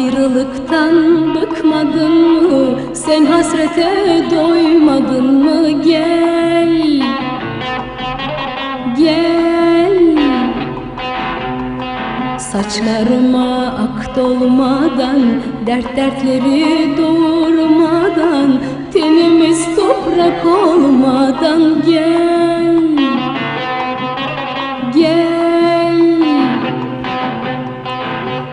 Ayrılıktan bıkmadın mı? Sen hasrete doymadın mı? Gel Gel Saçlarıma ak dolmadan Dert dertleri doğurmadan Tenimiz toprak olmadan Gel Gel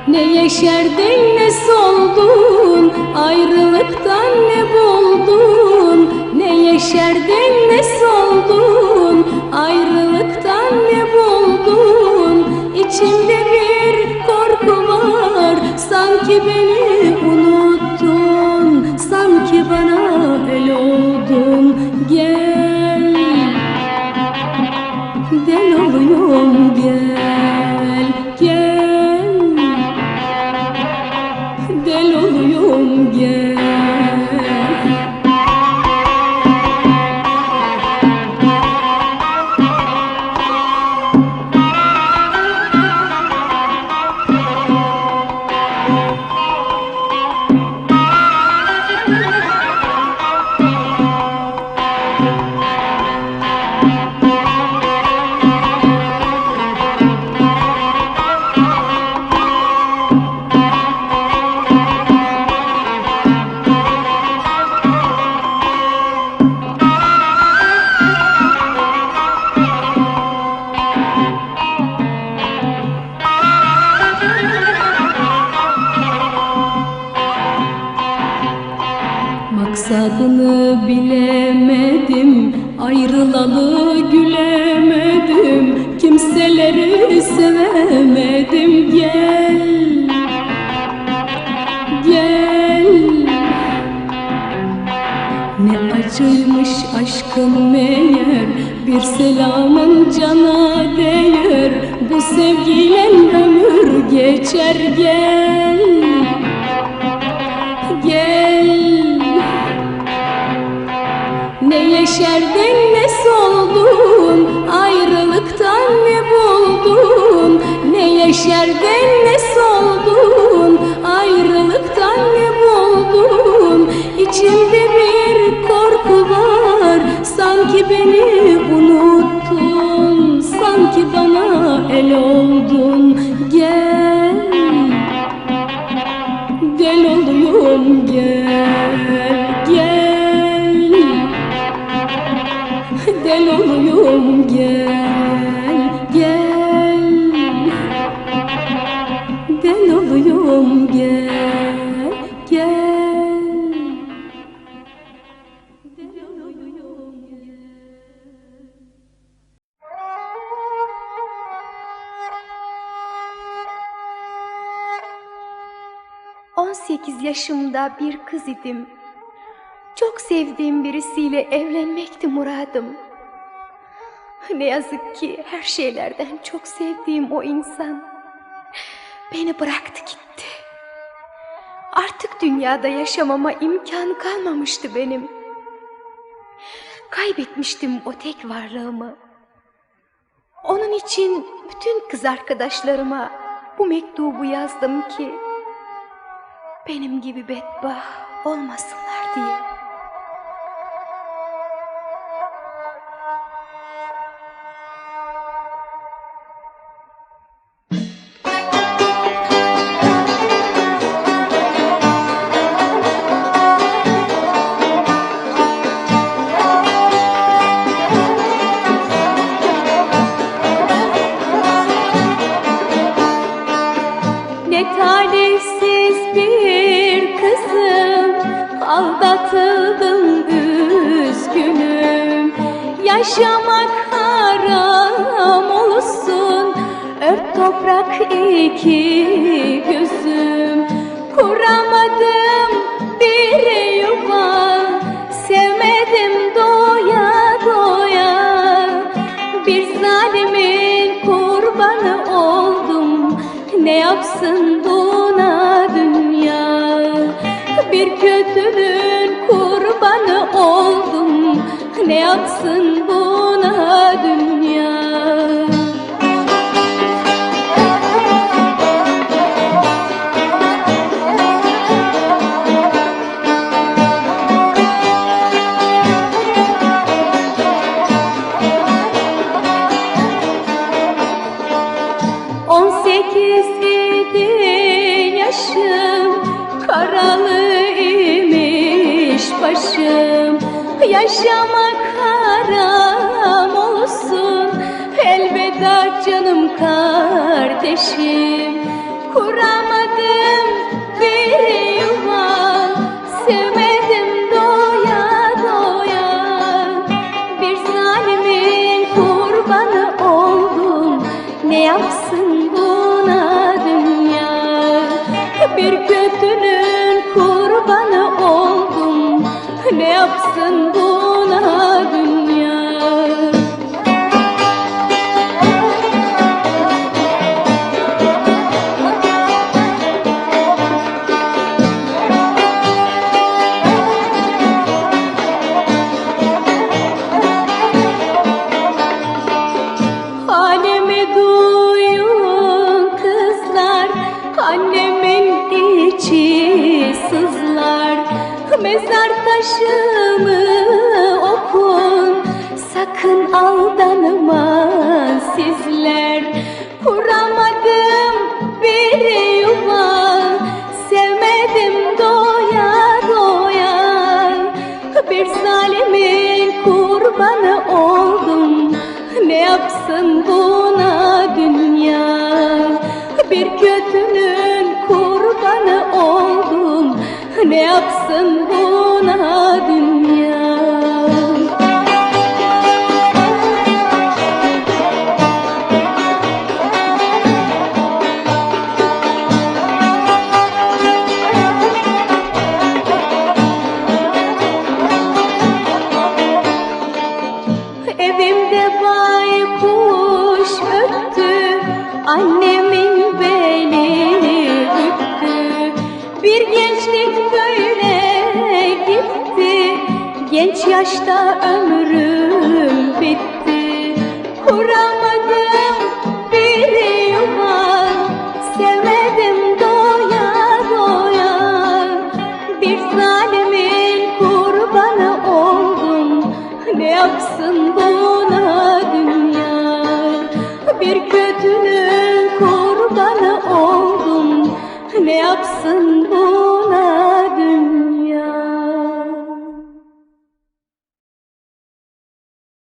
Ne yeşerdin ne soldun Ayrılıktan ne buldun? Ne yeşerdin ne soldun? Ayrılıktan ne buldun? İçimde bir korku var Sanki beni unuttun. Sanki bana el oldun aşkım meğer Bir selamın cana değer. Bu sevgiyle ömür geçer Gel. Gel. Ne yeşerdin ne soldun Ayrılıktan ne buldun? Ne yeşerdin ne soldun Ayrılıktan ne buldun? İçimde beni unuttun. Sanki bana el oldun. Gel. Gel oluyorum gel gel. Del oluyorum gel 18 yaşımda bir kız idim. Çok sevdiğim birisiyle evlenmekti muradım. Ne yazık ki her şeylerden çok sevdiğim o insan beni bıraktı gitti. Artık dünyada yaşamama imkan kalmamıştı benim. Kaybetmiştim o tek varlığımı. Onun için bütün kız arkadaşlarıma bu mektubu yazdım ki benim gibi bedbah olmasınlar diye. Yaşamak haram olsun. Ört toprak iki gözüm Kuramadım bir yuva. Sevmedim doya doya. Bir zalimin kurbanı oldum. Ne yapsın buna dünya? Bir kötünün kurbanı ne yapsın buna dünya. On sekizdi yaşım Karalı imiş başım. Yaşamak Elveda canım kardeşim Kuramadım bir yuva Sevmedim doya doya. Bir zalimin kurbanı oldum Ne yapsın buna dünya? Bir kötünün kurbanı oldum Ne yapsın Mezar taşımı okun Sakın aldanmayın sizler. Kuramadım bir yuva Sevmedim doya doya. Bir zalimin kurbanı oldum Ne yapsın buna Ne yapsın Genç yaşta ömrüm bitti. Kuramadım bir yuva Sevmedim doya doya. Bir zalimin kurbanı oldum. Ne yapsın buna dünya? Bir kötünün kurbanı oldum. Ne yapsın buna